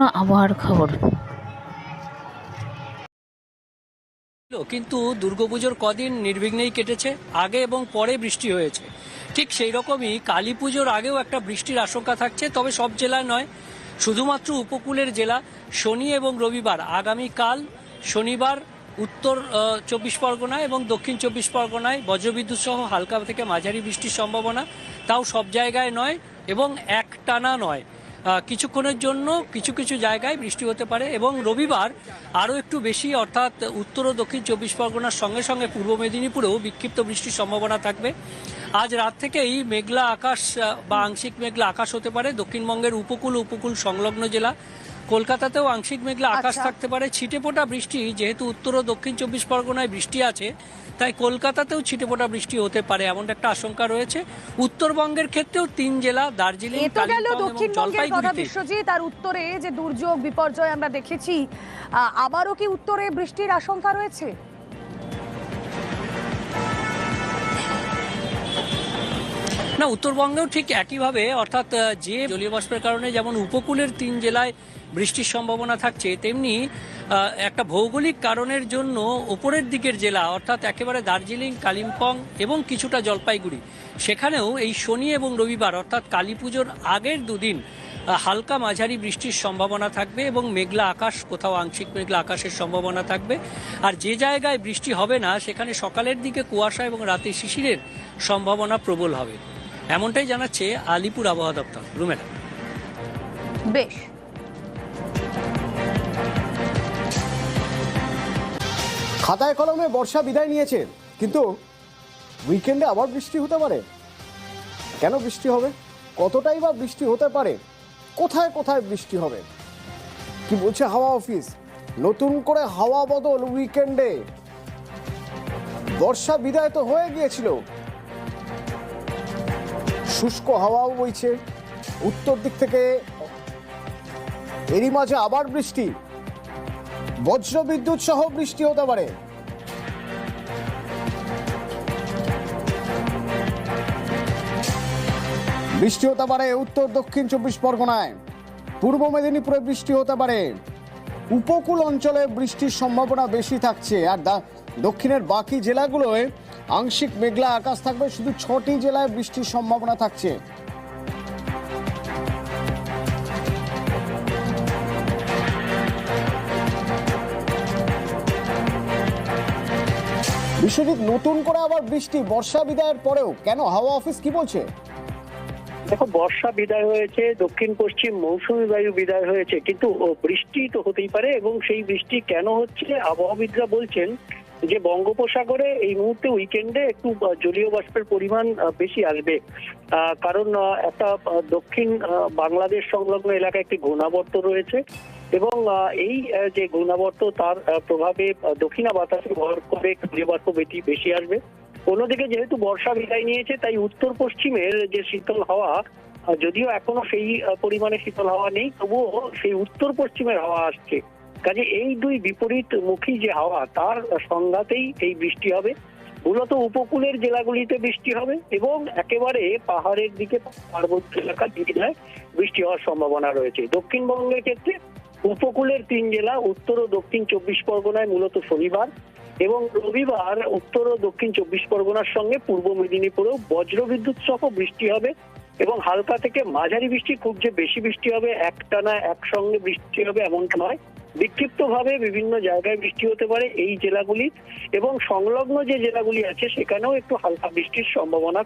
আবহাওয়ার খবর। কিন্তু দুর্গাপুজোর কদিন নির্বিঘ্নেই কেটেছে আগে এবং পরে বৃষ্টি হয়েছে। ঠিক সেই রকমই কালী পুজোর আগেও একটা বৃষ্টির আশঙ্কা থাকছে তবে সব জেলায় নয় শুধুমাত্র উপকূলের জেলা শনি এবং রবিবার। আগামীকাল শনিবার উত্তর চব্বিশ পরগনা এবং দক্ষিণ চব্বিশ পরগনায় বজ্রবিদ্যুৎ সহ হালকা থেকে মাঝারি বৃষ্টির সম্ভাবনা। তাও সব জায়গায় নয় এবং একটানা নয়। আহ, কিছুক্ষণের জন্য কিছু কিছু জায়গায় বৃষ্টি হতে পারে এবং রবিবার আরও একটু বেশি, অর্থাৎ উত্তর ও দক্ষিণ চব্বিশ পরগনার সঙ্গে সঙ্গে পূর্ব মেদিনীপুরেও বিক্ষিপ্ত বৃষ্টির সম্ভাবনা থাকবে। আজ রাত থেকেই মেঘলা আকাশ বা আংশিক মেঘলা আকাশ হতে পারে। দক্ষিণবঙ্গের উপকূল উপকূল সংলগ্ন জেলা কলকাতাতেও আংশিক মেঘলা আকাশ আচ্ছা। থাকতে পারে। ছিটেফোঁটা বৃষ্টি যেহেতু উত্তর ও দক্ষিণ চব্বিশ পরগনায় বৃষ্টি আছে তাই কলকাতাতেও ছিটেফোঁটা বৃষ্টি হতে পারে এমন একটা আশঙ্কা রয়েছে। উত্তরবঙ্গের ক্ষেত্রেও তিন জেলা দার্জিলিং জলপাইগুড়িতে। বিশ্বজিৎ আর উত্তরে যে দুর্যোগ বিপর্যয় আমরা দেখেছি আবারও কি উত্তরে বৃষ্টির আশঙ্কা রয়েছে? না, উত্তরবঙ্গেও ঠিক একইভাবে, অর্থাৎ যে জলীয় বাষ্পের কারণে যেমন উপকূলের তিন জেলায় বৃষ্টির সম্ভাবনা থাকছে, তেমনি একটা ভৌগোলিক কারণের জন্য ওপরের দিকের জেলা, অর্থাৎ একেবারে দার্জিলিং, কালিম্পং এবং কিছুটা জলপাইগুড়ি, সেখানেও এই শনি এবং রবিবার, অর্থাৎ কালী পুজোর আগের দুদিন হালকা মাঝারি বৃষ্টির সম্ভাবনা থাকবে এবং মেঘলা আকাশ, কোথাও আংশিক মেঘলা আকাশের সম্ভাবনা থাকবে। আর যে জায়গায় বৃষ্টি হবে না, সেখানে সকালের দিকে কুয়াশা এবং রাতে শিশিরের সম্ভাবনা প্রবল হবে। এমনটাই জানাচ্ছে আলিপুর আবহাওয়া দপ্তর রুমেলা। বেশ। খাতায় কলমে বর্ষা বিদায় নিয়েছে কিন্তু উইকেন্ডে আবার বৃষ্টি হতে পারে। কেন বৃষ্টি হবে? কতটাই বা বৃষ্টি হতে পারে? কোথায় কোথায় বৃষ্টি হবে? কি বলছে হাওয়া অফিস? নতুন করে হাওয়া বদল উইকেন্ডে বর্ষা বিদায় তো হয়ে গিয়েছিল। শুষ্ক হাওয়াও বইছে। উত্তর দিক থেকে এরই মাঝে আবার বৃষ্টি। বজ্র বিদ্যুৎ সহ বৃষ্টি হতে পারে। বৃষ্টি হতে পারে উত্তর, দক্ষিণ চব্বিশ পরগনায়। পূর্ব মেদিনীপুরে বৃষ্টি হতে পারে। উপকূল অঞ্চলে বৃষ্টির সম্ভাবনা বেশি থাকছে। আর দক্ষিণের বাকি জেলাগুলোয় আংশিক মেঘলা আকাশ থাকবে, শুধু ছটি জেলায় বৃষ্টির সম্ভাবনা থাকছে। বিশ্বজিৎ, নতুন করে আবার বৃষ্টি, বর্ষা বিদায়ের পরেও কেন? হাওয়া অফিস কি বলছে? দেখো, বর্ষা বিদায় হয়েছে, দক্ষিণ, পশ্চিম, মৌসুমী বায়ু বিদায় হয়েছে, কিন্তু বৃষ্টি তো হতেই পারে, এবং সেই বৃষ্টি কেন হচ্ছে? আবহাওয়াবিদরা বলছেন যে বঙ্গোপসাগরে এই মুহূর্তে উইকেন্ডে একটু জলীয় বাষ্পের পরিমাণ বেশি আসবে। কারণ একটা দক্ষিণ বাংলাদেশ সংলগ্ন এলাকায় একটি ঘূর্ণাবর্ত রয়েছে এবং এই যে ঘূর্ণাবর্ত তার প্রভাবে দক্ষিণা বাতাসে ভর করে জলীয় বাষ্প বেশি বেশি আসবে। অন্যদিকে যেহেতু বর্ষা বিদায় নিয়েছে, তাই উত্তর পশ্চিমের যে শীতল হাওয়া যদিও এখনও সেই পরিমাণে শীতল হাওয়া নেই, তবুও সেই উত্তর পশ্চিমের হাওয়া আসছে। কাজে এই দুই বিপরীত মুখী যে হাওয়া, তার সংঘাতেই এই বৃষ্টি হবে। মূলত উপকূলের জেলাগুলিতে বৃষ্টি হবে এবং একেবারে পাহাড়ের দিকে পার্বত্য এলাকার জেলায় বৃষ্টি হওয়ার সম্ভাবনা রয়েছে। দক্ষিণবঙ্গের ক্ষেত্রে উপকূলের তিন জেলা, উত্তর ও দক্ষিণ চব্বিশ পরগনায় মূলত শনিবার এবং রবিবার উত্তর ও দক্ষিণ চব্বিশ পরগনার সঙ্গে পূর্ব মেদিনীপুরেও বজ্রবিদ্যুৎ সহ বৃষ্টি হবে এবং হালকা থেকে মাঝারি বৃষ্টি, খুব যে বেশি বৃষ্টি হবে, একটানা একসঙ্গে বৃষ্টি হবে এমনটা নয়। বিক্ষিপ্তভাবে বিভিন্ন জায়গায় বৃষ্টি হতে পারে এই জেলাগুলি এবং সংলগ্ন যে জেলাগুলি আছে সেখানেও একটু হালকা বৃষ্টির সম্ভাবনা